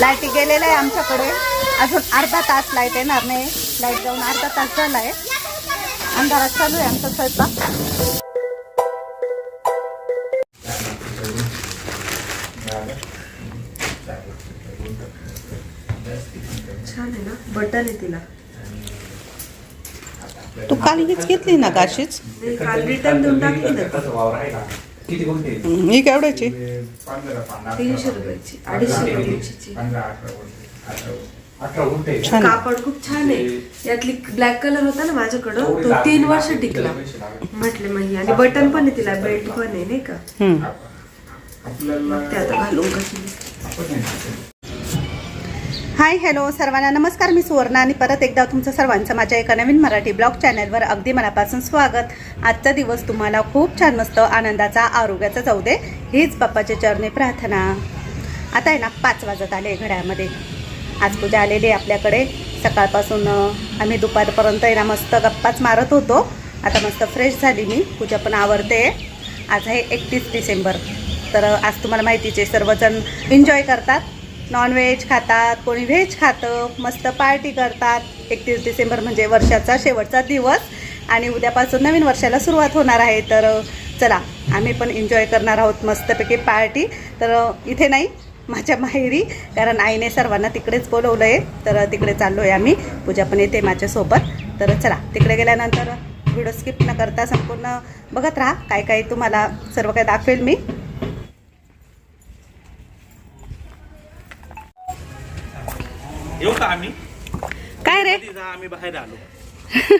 Light गेलेला आहे आमच्याकडे. अजून अर्धा तास लाइट येणार नाही. लाइट जाऊन अर्धा तास झाला आहे अंधारात चालू आहे आमचा स्वयंपाक. छान आहे ना? बटन आहे तिला. तू काल हीच घेतली ना काशीच नाही काल रिटर्न देऊन टाकली ना. किती ही केवढ्याची तीनशे रुपयाची. अडीचशे रुपयाची. कापड खूप छान आहे. यातली ब्लॅक कलर होता ना माझ्याकडं तो तीन वर्ष टिकला. म्हटले मग. आणि बटन पण आहे तिला बेल्ट पण आहे नाही का? ते आता घालून कशी हाय हॅलो सर्वांना नमस्कार. मी सुवर्णा आणि परत एकदा तुमचं सर्वांचं माझ्या एका नवीन मराठी ब्लॉग चॅनलवर अगदी मनापासून स्वागत. आजचा दिवस तुम्हाला खूप छान मस्त आनंदाचा आरोग्याचा जाऊ दे हीच बाप्पाच्या चरणी प्रार्थना. आता आहे ना पाच वाजत आले घड्यामध्ये आज पूजा आलेली आहे आपल्याकडे. सकाळपासून आम्ही दुपारपर्यंत आहे ना मस्त गप्पाच मारत होतो. आता मस्त फ्रेश झाली मी. पूजा पण आवडते आज आहे एकतीस डिसेंबर. तर आज तुम्हाला माहितीचे सर्वजण एन्जॉय करतात. नॉनव्हेज खातात कोणी व्हेज खातं मस्त पार्टी करतात. एकतीस डिसेंबर म्हणजे वर्षाचा शेवटचा दिवस आणि उद्यापासून नवीन वर्षाला सुरुवात होणार आहे. तर चला आम्ही पण एन्जॉय करणार आहोत मस्तपैकी पार्टी तर इथे नाही माझ्या माहेरी कारण आईने सर्वांना तिकडेच बोलवलं आहे तर तिकडे चाललो आहे आम्ही. पूजा पण येते माझ्यासोबत. तर चला तिकडे गेल्यानंतर व्हिडिओ स्किप न करता संपूर्ण बघत राहा. काय काय तुम्हाला सर्व काही दाखवेल मी. येऊ का आम्ही? काय रे? जा आम्ही बाहेर आलो.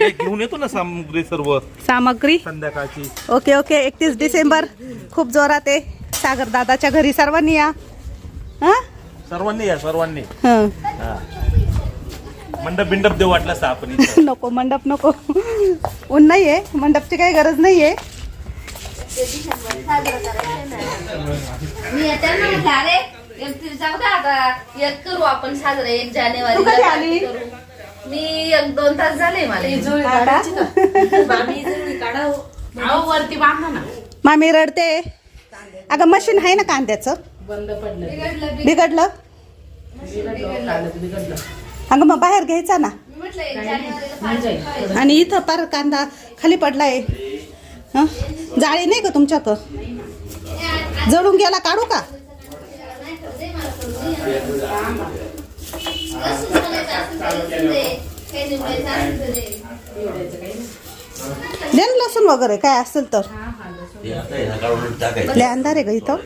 हे घेऊन येतो ना सामग्री सर्व. सामग्री? संध्याकाळची. Okay okay. एकतीस डिसेंबर. खूप जोरात आहे. सागर दादाच्या घरी सर्वांनी या. हां? सर्वांनी या सर्वांनी. हं. हा. मंडप बिंडप देऊ वाटलं आपण इथं. नको मंडप नको. ऊन नाही आहे मंडपची काही गरज नाही आहे मी येते ना म्हटलं अरे जाऊ दे आता. एक करू आपण साजरा. एक तू कधी आली? जानेवारी मी एक दोन तास झाले मला. मामी जुळी काढा हो. अहो, वरती बांधा ना. मामी रडते. अगं मशीन आहे ना कांद्याचं? बिघडलं अगं मग बाहेर घ्यायचा ना. मी म्हटलं एक जानेवारीला आणि इथं पार कांदा खाली पडलाय. हं? जाळी नाही का तुमच्याक जळून गेला काढू का? दे ना लसूण वगैरे काय असेल तर. लय अंधार आहे ग इथं?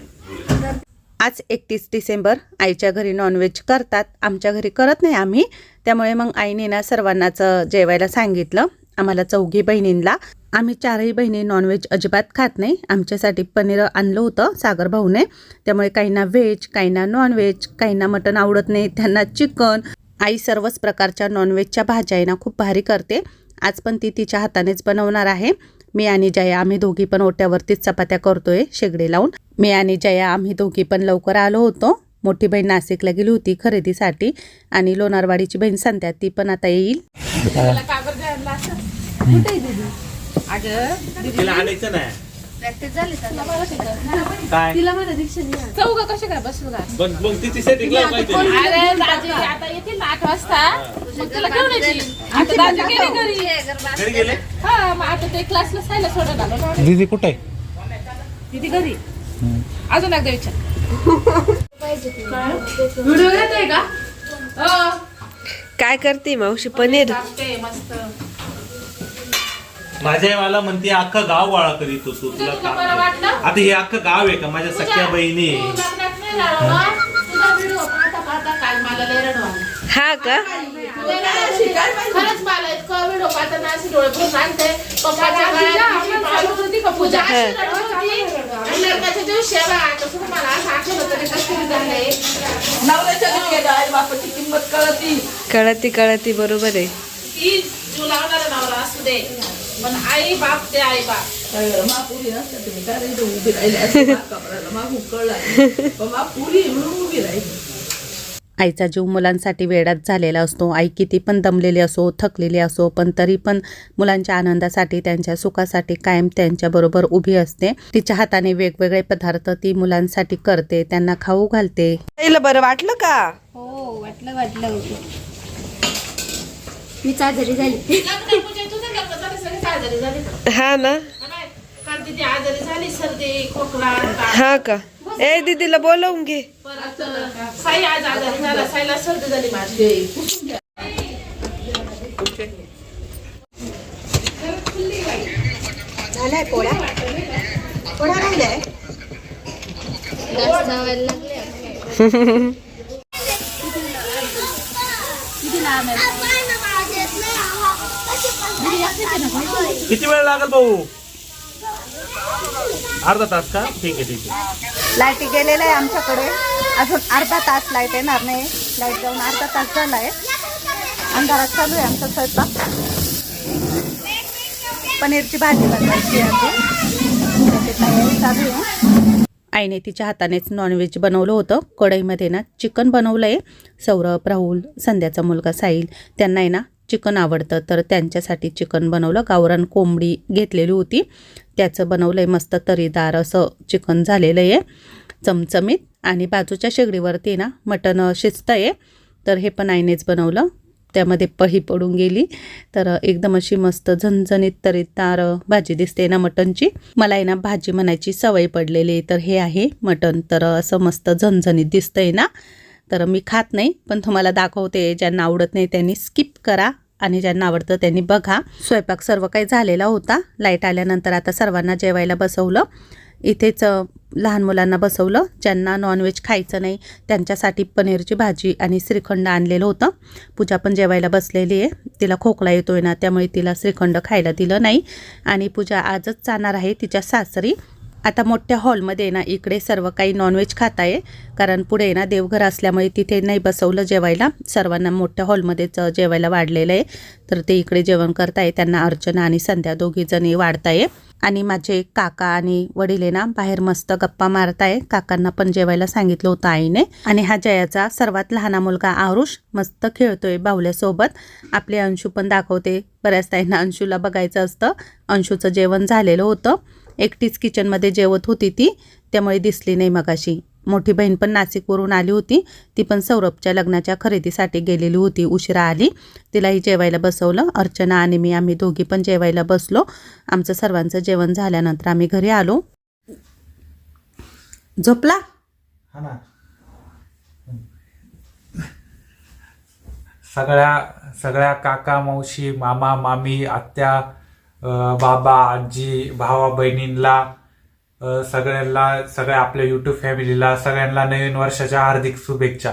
आज एकतीस डिसेंबर आईच्या घरी नॉनव्हेज करतात. आमच्या घरी करत नाही आम्ही. त्यामुळे मग आईने ना सर्वांनाच जेवायला सांगितलं. आम्हाला चौघी बहिणींना आम्ही चारही बहिणी नॉनव्हेज अजिबात खात नाही. आमच्यासाठी पनीर आणलं होतं सागर भाऊने. त्यामुळे काहींना व्हेज काहींना नॉनव्हेज काहींना मटण आवडत नाही त्यांना चिकन आई सर्वच प्रकारच्या नॉनव्हेजच्या भाज्या आहे ना खूप भारी करते. आज पण ती तिच्या हातानेच बनवणार आहे. मी आणि जया आम्ही दोघी पण ओट्यावरतीच चपात्या करतोय शेगडी लावून. मी आणि जया आम्ही दोघी पण लवकर आलो होतो. मोठी बहीण नाशिकला गेली होती खरेदीसाठी आणि लोणारवाडीची बहीण संध्या ती पण आता येईल. तिला आणायचं नाही? काय? चौघ कसे काय बसू का पण मग तिची सेटिंग लाव पाहिजे. अरे दाजी आता येतील ना आठ वाजता. मग तुला घेऊन येतील आता दाजी गेले घरी. घर बांध- घरी गेले? हा मग आता ते क्लासला सायला सोडत आलो. ना दीदी कुठे आहे? किती घरी. अजून एकदा विचार. व्हिडिओ घेते का? हो. काय करते मावशी? पनीर. मस्त. माझ्या मला म्हणते अख्खं गाव वाळा करीत होतो तुला तुला काम बरं नाही. वाटलं? आता हे अख्खं गाव आहे का माझ्या सख्या बहिणी तू आहे. लग्नात नाही झालं ना तुझा व्हिडिओ पाहता पाहता काल मला लय रडवाला हा का लय रडवाला. खरंच मला इतकं व्हिडिओ पाहताना अशी डोळे भरून आणते पप्पाच्या गळ्यात मी पाहत होती का पूजा अशी रडत होती. आणि लग्नाच्या दिवशी बा, आता तुम्ही मला असं आठवलं तरी कसं तरी झालंय. नवऱ्याच्या घरी गेलं, आई बापाची किंमत कळती कळती कळती बरोबर आहे ती जीव लावणारा नवरा असू दे पण आई बाप ते आई बाप. आईचा जीव मुलांसाठी वेडात झालेला असतो. आई किती पण दमलेली असो थकलेली असो पण तरी पण मुलांच्या आनंदासाठी त्यांच्या सुखासाठी कायम त्यांच्याबरोबर उभी असते. तिच्या हाताने वेगवेगळे पदार्थ ती मुलांसाठी करते. त्यांना खाऊ घालते. बरं वाटलं का? हो वाटलं वाटलं. मी झाली लग्न पूजा तुझं लग्न झालं सगळी आजारी झाली का? हा ना. नाही, काल तिथे आजारी झाली सर्दी खोकला ताप. हा का? ए दीदीला बोलवून घे. परत साई आज आजारी झाला. साईला सर्दी झाली माझी. झालाय पोळ्या? पोळ्या राहिलाय? किती वेळ लागेल भाऊ? अर्धा तास का? ठीक आहे ठीक आहे. लाइट गेलेला आहे आमच्याकडे. अजून अर्धा तास लाइट येणार नाही. लाइट जाऊन अर्धा तास झालाय. अंधारात चालू आहे आमचा स्वयंपाक. पनीरची भाजी बनवायची आहे अजून. त्याची तयारी चालू आहे. आईने तिच्या हातानेच नॉनव्हेज बनवलं होतं. कढईमध्ये ना चिकन बनवलं आहे सौरभ राहुल संध्याचा मुलगा साहिल त्यांना आहे ना चिकन आवडतं तर त्यांच्यासाठी चिकन बनवलं. गावरान कोंबडी घेतलेली होती. त्याचं बनवलं आहे मस्त तरीदार असं चिकन झालेलं आहे चमचमीत. आणि बाजूच्या शेगडीवरती ना मटण शिजतं आहे तर हे पण आईनेच बनवलं. त्यामध्ये पही पडून गेली. तर एकदम अशी मस्त झणझणीत तरीदार भाजी दिसते ना मटणची मला आहे ना भाजी म्हणायची सवय पडलेली. आहे. तर हे आहे मटण तर असं मस्त झणझणीत दिसतंय ना. तर मी खात नाही पण तुम्हाला दाखवते. ज्यांना आवडत नाही त्यांनी स्किप करा. आणि ज्यांना आवडतं त्यांनी बघा. स्वयंपाक सर्व काही झालेला होता. लाइट आल्यानंतर आता सर्वांना जेवायला बसवलं. इथेच लहान मुलांना बसवलं. ज्यांना नॉनव्हेज खायचं नाही त्यांच्यासाठी पनीरची भाजी आणि श्रीखंड आणलेलं होतं. पूजा पण जेवायला बसलेली आहे. तिला खोकला येतोय ना त्यामुळे तिला श्रीखंड खायला दिलं नाही. आणि पूजा आजच जाणार आहे तिच्या सासरी. आता मोठ्या हॉलमध्ये ना इकडे सर्व काही नॉनव्हेज खात आहे कारण पुढे ना देवघर असल्यामुळे तिथे नाही बसवलं जेवायला. सर्वांना मोठ्या हॉलमध्येच जेवायला वाढलेलं आहे. तर ते इकडे जेवण करताय. त्यांना अर्चना आणि संध्या दोघीजणी वाढताय. आणि माझे काका आणि वडील आहे ना बाहेर मस्त गप्पा मारताय. काकांना पण जेवायला सांगितलं होतं आईने. आणि हा जयाचा सर्वात लहाना मुलगा आरुष मस्त खेळतोय बाहुल्यासोबत. आपले अंशू पण दाखवते. बऱ्याच ताईंना अंशूला बघायचं असतं. अंशूचं जेवण झालेलं होतं. एकटीच किचनमध्ये जेवत होती ती त्यामुळे दिसली नाही मगाशी. मोठी बहीण पण नाशिकवरून आली होती. ती पण सौरभच्या लग्नाच्या खरेदीसाठी गेलेली होती. उशिरा आली. तिलाही जेवायला बसवलं. अर्चना आणि मी आम्ही दोघी पण जेवायला बसलो. आमचं सर्वांचं जेवण झाल्यानंतर आम्ही घरी आलो. झोपला? सगळ्या सगळ्या काका मावशी मामा मामी आत्या बाबा आजी भावा बहिणींना सगळ्यांना सगळ्या आपल्या युट्यूब फॅमिलीला सगळ्यांना नवीन वर्षाच्या हार्दिक शुभेच्छा.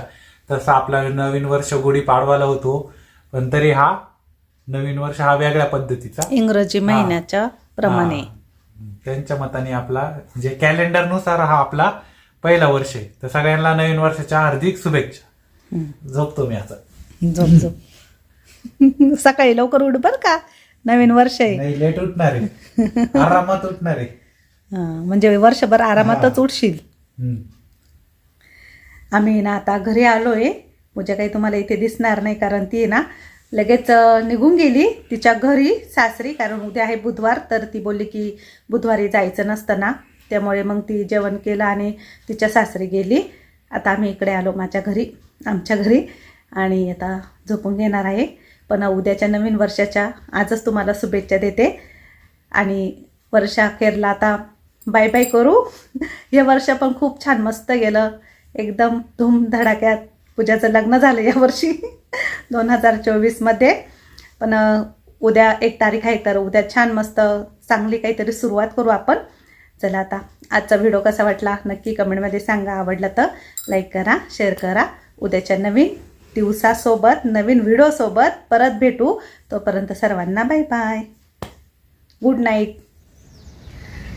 तसं आपला नवीन वर्ष गुढी पाडवाला होतो पण तरी हा नवीन वर्ष हा वेगळ्या पद्धतीचा. इंग्रजी महिन्याच्या प्रमाणे. त्यांच्या मताने आपला म्हणजे कॅलेंडरनुसार हा आपला पहिला वर्ष आहे. तर सगळ्यांना नवीन वर्षाच्या हार्दिक शुभेच्छा. झोपतो मी आता. झोप झोप. सकाळी लवकर उठ बर का. नवीन वर्ष आहे. नाही लेट उठणार आहे. आरामात उठणार आहे. हा, म्हणजे वर्षभर आरामातच. उठशील. हम्म. आम्ही ना आता घरी आलोय. पूजा काही तुम्हाला इथे दिसणार नाही कारण ती ना लगेच अं, निघून गेली तिच्या घरी सासरी. कारण उद्या आहे बुधवार तर ती बोलली की बुधवारी जायचं नसतं ना त्यामुळे मग ती जेवण केलं आणि तिच्या सासरी गेली. आता आम्ही इकडे आलो माझ्या घरी आमच्या घरी. आणि आता झोपून घेणार आहे. पण उद्याच्या नवीन वर्षाच्या आजच तुम्हाला शुभेच्छा देते. आणि वर्षाखेरला आता बाय बाय करू. हे वर्ष पण खूप छान मस्त गेलं. एकदम धूमधडाक्यात पूजाचं लग्न झालं यावर्षी दोन हजार चोवीसमध्ये पण उद्या एक तारीख आहे तर उद्या छान मस्त चांगली काहीतरी सुरुवात करू आपण. चला आता आजचा व्हिडिओ कसा वाटला नक्की कमेंटमध्ये सांगा. आवडला तर लाईक करा शेअर करा. उद्याच्या नवीन दिवसासोबत नवीन व्हिडिओसोबत परत भेटू. तोपर्यंत सर्वांना bye bye good night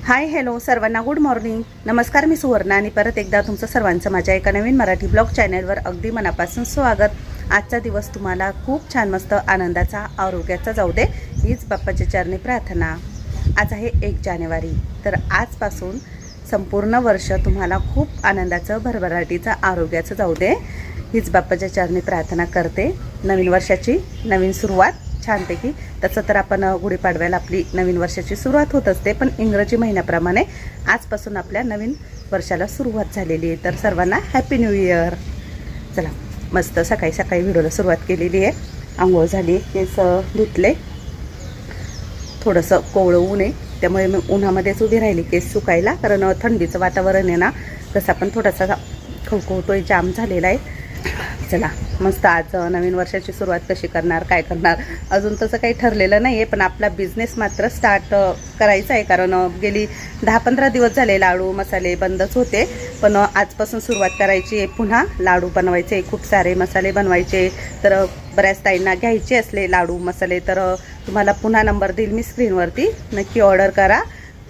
hi hello सर्वांना गुड मॉर्निंग नमस्कार मी सुवर्णा आणि परत एकदा तुमचं सर्वांचं माझ्या एका नवीन मराठी ब्लॉग चॅनलवर अगदी मनापासून स्वागत. आजचा दिवस तुम्हाला खूप छान मस्त आनंदाचा आरोग्याचा जाऊ दे हीच बाप्पाच्या चरणी प्रार्थना. आज आहे एक जानेवारी तर आजपासून संपूर्ण वर्ष तुम्हाला खूप आनंदाचं भरभराटीचं आरोग्याचं जाऊ दे. हीच बाप्पाच्या चरणी प्रार्थना करते. नवीन वर्षाची नवीन सुरुवात छानपैकी. तसं तर आपण गुढीपाडव्याला आपली नवीन वर्षाची सुरुवात होत असते पण इंग्रजी महिन्याप्रमाणे आजपासून आपल्या नवीन वर्षाला सुरुवात झालेली आहे. तर सर्वांना हॅपी न्यू इयर चला मस्त सकाळी सकाळी व्हिडिओला सुरुवात केलेली आहे. आंघोळ झाली केस धुतले. थोडंसं कोवळं ऊन आहे त्यामुळे मी उन्हामध्येच उभी राहिली केस सुकायला कारण थंडीचं वातावरण आहे ना तसं आपण थोडासा खवखवतोय जाम झालेला आहे. चला मस्त आज नवीन वर्षाची सुरुवात कशी करणार काय करणार? अजून तसं काही ठरलेलं नाही आहे पण आपला बिझनेस मात्र स्टार्ट करायचा आहे. कारण गेली दहा पंधरा दिवस झाले लाडू मसाले बंदच होते पण आजपासून सुरुवात करायची आहे पुन्हा. लाडू बनवायचे खूप सारे मसाले बनवायचे. तर बऱ्याच ताईंना घ्यायचे असले लाडू मसाले तर तुम्हाला पुन्हा नंबर देईल मी स्क्रीनवरती नक्की ऑर्डर करा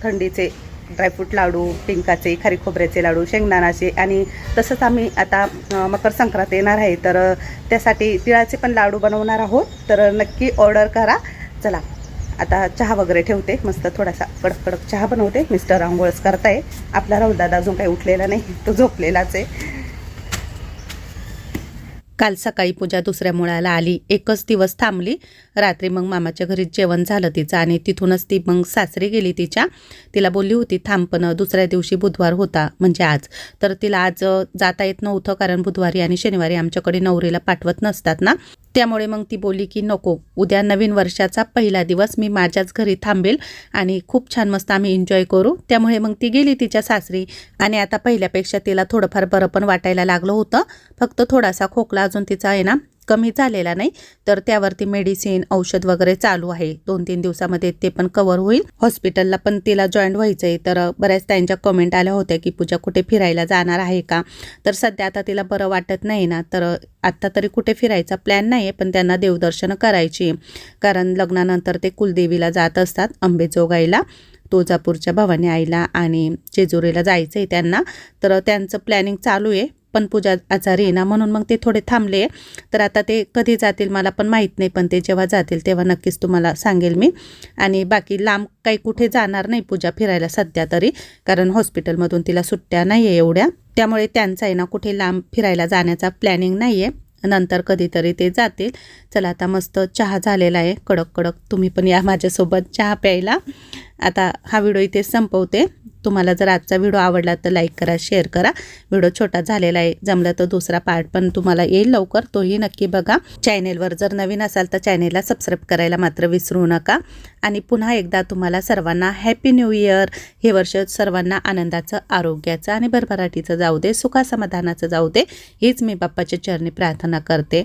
थंडीचे. ड्रायफ्रूट लाडू पिंकाचे खरी खोबऱ्याचे लाडू शेंगदाणाचे आणि तसंच आम्ही आता मकर संक्रांत येणार आहे तर त्यासाठी तिळाचे पण लाडू बनवणार आहोत. तर नक्की ऑर्डर करा. चला आता चहा वगैरे ठेवते. मस्त थोडासा कडक कडक चहा बनवते. मिस्टर आंघोळच करताय. आपला राहुल दादा अजून काही उठलेला नाही तो झोपलेलाच आहे. काल सकाळी पूजा दुसऱ्या मुळाला आली. एकच दिवस थांबली. रात्री मग मामाच्या घरी जेवण झालं तिचं आणि तिथूनच ती मग सासरी गेली तिच्या. तिला बोलली होती थांब पण दुसऱ्या दिवशी बुधवार होता म्हणजे आज. तर तिला आज जाता येत नव्हतं कारण बुधवारी आणि शनिवारी आमच्याकडे नवरीला पाठवत नसतात ना. त्यामुळे मग ती बोलली की नको उद्या नवीन वर्षाचा पहिला दिवस मी माझ्याच घरी थांबेल आणि खूप छान मस्त आम्ही एन्जॉय करू. त्यामुळे मग ती गेली तिच्या सासरी आणि आता पहिल्यापेक्षा तिला थोडंफार बरं पण वाटायला लागलं होतं. फक्त थोडासा खोकला अजून तिचा आहे ना कमी झालेला नाही तर त्यावरती मेडिसिन औषध वगैरे चालू आहे. दोन तीन दिवसामध्ये ते पण कव्हर होईल. हॉस्पिटलला पण तिला जॉईंट व्हायचं आहे तर बऱ्याच त्यांच्या कमेंट आल्या होत्या की पूजा कुठे फिरायला जाणार आहे का? तर सध्या आता तिला बरं वाटत नाही ना. तर आत्ता तरी कुठे फिरायचा प्लॅन नाही आहे पण त्यांना देवदर्शनं करायची आहे. कारण लग्नानंतर ते कुलदेवीला जात असतात अंबेजोगाईला तुळजापूरच्या भवानी आईला आणि जेजुरीला जायचं आहे त्यांना. तर त्यांचं प्लॅनिंग चालू आहे. पण पूजा आजारी आहे ना म्हणून मग ते थोडे थांबले. तर आता ते कधी जातील मला पण माहीत नाही पण ते जेव्हा जातील तेव्हा नक्कीच तुम्हाला सांगेल मी. आणि बाकी लांब काही कुठे जाणार नाही पूजा फिरायला सध्या तरी कारण हॉस्पिटलमधून तिला सुट्ट्या नाही आहे एवढ्या. त्यामुळे त्यांचा आहे ना कुठे लांब फिरायला जाण्याचा प्लॅनिंग नाही आहे नंतर कधीतरी ते जातील. चला आता मस्त चहा झालेला आहे. कडक कडक तुम्ही पण या माझ्यासोबत चहा प्यायला. आता हा व्हिडिओ इथे संपवते. तुम्हाला जर आजचा व्हिडिओ आवडला तर लाईक करा शेअर करा. व्हिडिओ छोटा झालेला आहे जमलं तर दुसरा पार्ट पण तुम्हाला येईल लवकर. तोही नक्की बघा. चॅनेलवर जर नवीन असाल तर चॅनेलला सबस्क्राईब करायला मात्र विसरू नका. आणि पुन्हा एकदा तुम्हाला सर्वांना हॅपी न्यू इयर हे वर्ष सर्वांना आनंदाचं आरोग्याचं आणि भरभराटीचं जाऊ दे सुखासमाधानाचं जाऊ दे. हीच मी बाप्पाच्या चरणी प्रार्थना करते.